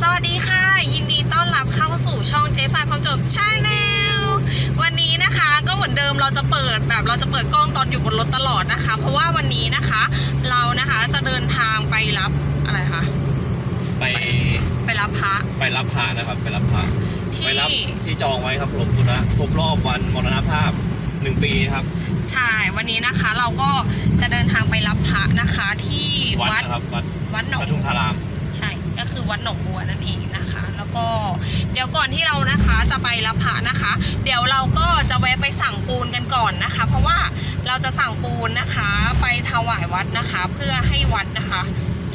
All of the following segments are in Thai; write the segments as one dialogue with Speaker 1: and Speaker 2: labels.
Speaker 1: สวัสดีค่ะ ยินดีต้อนรับเข้าสู่ช่องเจ๊ฟายความจบชาแนลวันนี้นะคะก็เหมือนเดิมเราจะเปิดแบบเราจะเปิดกล้องตอนอยู่บนรถตลอดนะคะ เพราะว่าวันนี้นะคะ เรานะคะจะเดินทางไปรับอะไรคะ
Speaker 2: ไป
Speaker 1: ไปรับพระ
Speaker 2: ไปรับพระนะครับ ไปรับพระ
Speaker 1: ที่
Speaker 2: ไปรับที่จองไว้ครับหลวงปู่นะครบรอบวันมรณภาพหนึ่งปีครับ
Speaker 1: ใช่วันนี้นะคะเราก็จะเดินทางไปรับพระนะคะที่
Speaker 2: วัด
Speaker 1: วัด
Speaker 2: นะครับวัด
Speaker 1: วัดหนอง
Speaker 2: ปทุมธาราม
Speaker 1: ใช่ก็คือ วัดหนองบัวนั่นเองนะคะ แล้วก็เดี๋ยวก่อนที่เรานะคะจะไปรับพระนะคะ เดี๋ยวเราก็จะแวะไปสั่งปูนกันก่อนนะคะ เพราะว่าเราจะสั่งปูนนะคะ ไปถวายวัดนะคะ เพื่อให้วัดนะคะ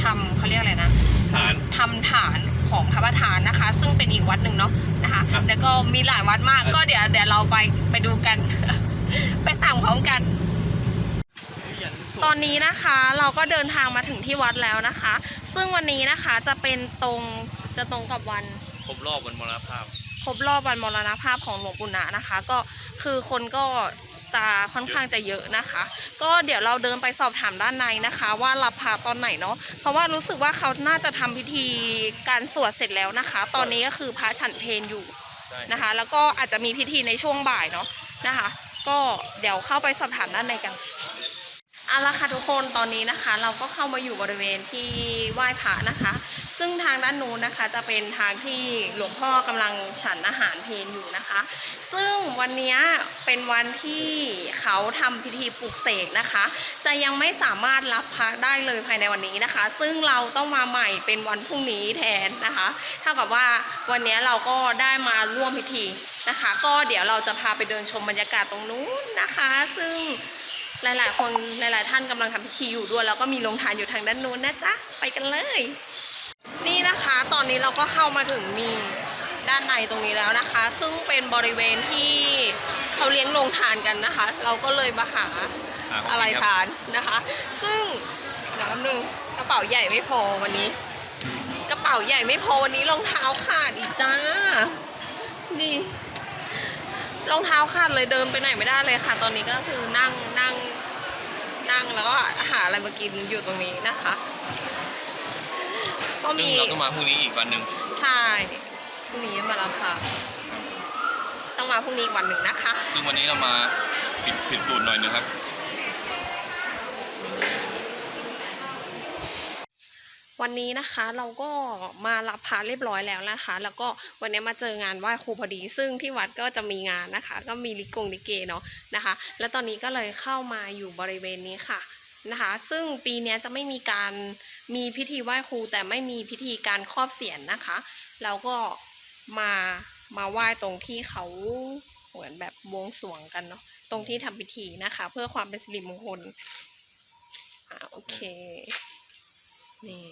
Speaker 1: ทำเขาเรียกอะไรนะ
Speaker 2: ฐาน
Speaker 1: ทำฐานของพระประธานนะคะ ซึ่งเป็นอีกวัดหนึ่งเนาะนะคะ
Speaker 2: ครับ
Speaker 1: แล้วก็มีหลายวัดมาก
Speaker 2: ครับ
Speaker 1: ก็เดี๋ยวเดี๋ยวเราไปไปดูกัน ไปสั่งพร้อมกันต อนนี้นะคะเราก็เดินทางมาถึงที่วัดแล้วนะคะ ซึ่งวันนี้นะคะจะเป็นตรงจะตรงกับวัน
Speaker 2: ครบรอบวันมรณภาพ
Speaker 1: ครบรอบวันมรณภาพของหลวงปู่ณะนะคะ ก็คือคนก็จะค่อนข้างจะเยอะนะคะ ก็เดี๋ยวเราเดินไปสอบถามด้านในนะคะ ว่ารับพาตอนไหนเนาะเพราะว่ารู้สึกว่าเขาน่าจะทำพิธีการสวดเสร็จแล้วนะคะ ตอนนี้ก็คือพระฉันเพลอยู่
Speaker 2: ใช่
Speaker 1: นะคะ แล้วก็อาจจะมีพิธีในช่วงบ่ายเนาะนะคะ ก็เดี๋ยวเข้าไปสอบถามด้านในกัน เอาละค่ะทุกคนตอนนี้นะคะ เราก็เข้ามาอยู่บริเวณที่ไหว้พระนะคะ ซึ่งทางด้านนู้นนะคะจะเป็นทางที่หลวงพ่อกำลังฉันอาหารเพลอยู่นะคะ ซึ่งวันนี้เป็นวันที่เขาทำพิธีปลุกเสกนะคะ จะยังไม่สามารถรับพระได้เลยภายในวันนี้นะคะ ซึ่งเราต้องมาใหม่เป็นวันพรุ่งนี้แทนนะคะเท่ากับว่าวันนี้เราก็ได้มาร่วมพิธีนะคะ ก็เดี๋ยวเราจะพาไปเดินชมบรรยากาศตรงนู้นนะคะ ซึ่ง หลาย ๆ คนหลาย ๆ ท่านกำลังทำพิธีอยู่ด้วย แล้วก็มีโรงทานอยู่ทางด้านนู้นนะจ๊ะ ไปกันเลย นี่นะคะ ตอนนี้เราก็เข้ามาถึงนี่ด้านในตรงนี้แล้วนะคะ ซึ่งเป็นบริเวณที่เขาเลี้ยงโรงทานกันนะคะ เราก็เลยมาหา
Speaker 2: หาของ
Speaker 1: อะไร
Speaker 2: กินค
Speaker 1: ทา
Speaker 2: รับ
Speaker 1: นนะคะ ซึ่งเดี๋ยวแป๊บนึงกระเป๋าใหญ่ไม่พอวันนี้ กระเป๋าใหญ่ไม่พอวันนี้รองเท้าขาดอีกจ้า นี่ รองเท้าขาดเลยเดินไปไหนไม่ได้เลยค่ะ ตอนนี้ก็คือนั่งนั่งนั่งแล้วก็หาอะไรมากินอยู่ตรงนี้นะคะ ก็
Speaker 2: ซึ่
Speaker 1: มี
Speaker 2: งเราต้องมาพรุ่งนี้อีกวันหนึ่ง
Speaker 1: ใช่พรุ่งนี้มาแล้วค่ะ ต้องมาพรุ่งนี้อีกวันหนึ่งนะคะ
Speaker 2: ซึ่งวันนี้เรามาผิดผิดสูตรหน่อยนึงครับ
Speaker 1: วันนี้นะคะเราก็มารับพระเรียบร้อยแล้วนะคะ แล้วก็วันนี้มาเจองานไหว้ครูพอดี ซึ่งที่วัดก็จะมีงานนะคะ ก็มีลิกงลิเกเนาะนะคะ แล้วตอนนี้ก็เลยเข้ามาอยู่บริเวณนี้ค่ะนะคะ ซึ่งปีนี้จะไม่มีการมีพิธีไหว้ครูแต่ไม่มีพิธีการครอบเสียนนะคะเราก็มามาไหว้ตรงที่เขาเหมือนแบบบวงสรวงกันเนาะตรงที่ทำพิธีนะคะ เพื่อความเป็นสิริมงคลอ่าโอเคนี่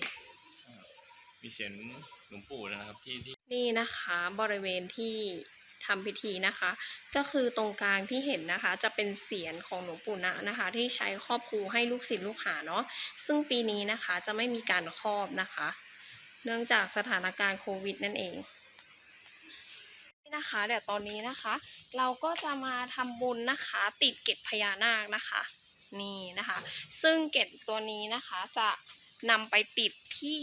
Speaker 2: มีเสียงหลวงปู่นะครับที่ที่
Speaker 1: นี่นะคะบริเวณที่ทำพิธีนะคะ ก็คือตรงกลางที่เห็นนะคะจะเป็นเสียนของหลวงปู่ณะนะคะ ที่ใช้ครอบครูให้ลูกศิษย์ลูกหาเนาะซึ่งปีนี้นะคะจะไม่มีการครอบนะคะ เนื่องจากสถานการณ์โควิดนั่นเองนี่นะคะเดี๋ยวตอนนี้นะคะ เราก็จะมาทำบุญนะคะ ติดเก็ดพญานาคนะคะ นี่นะคะ ซึ่งเก็ดตัวนี้นะคะจะนำไปติดที่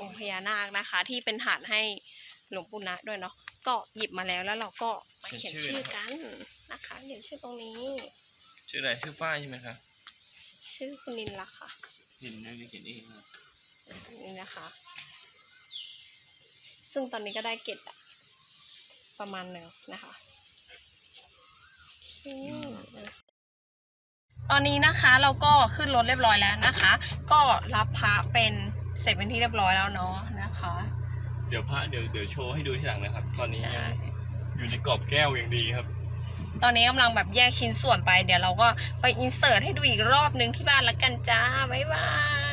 Speaker 1: องค์พญานาคนะคะ ที่เป็นฐานให้หลวงปู่ณะด้วยเนาะก็หยิบมาแล้วแล้วเราก็มาเขียนชื่อกันนะคะเขียนชื่อตรงนี้
Speaker 2: ชื่ออะไรชื่อฝ้ายใช่ไหมครับ
Speaker 1: ชื่อคุณนินละค่ะ
Speaker 2: เห็นได้เขียนเองนะ
Speaker 1: นี่นะคะ ซึ่งตอนนี้ก็ได้เกรดอะประมาณหนึ่งนะคะโอเคตอนนี้นะคะเราก็ขึ้นรถเรียบร้อยแล้วนะคะ ก็รับพระเป็น เสร็จเป็นที่เรียบร้อยแล้วเนาะนะคะ
Speaker 2: เดี๋ยวพระเดี๋ยวเดี๋ยวโชว์ให้ดูทีหลังนะครับ ตอนนี้
Speaker 1: ใช่
Speaker 2: ยังอยู่ในกรอบแก้วอย่างดีครับ
Speaker 1: ตอนนี้กำลังแบบแยกชิ้นส่วนไป เดี๋ยวเราก็ไปอินเสิร์ตให้ดูอีกรอบนึงที่บ้านละกันจ้าบ๊ายบาย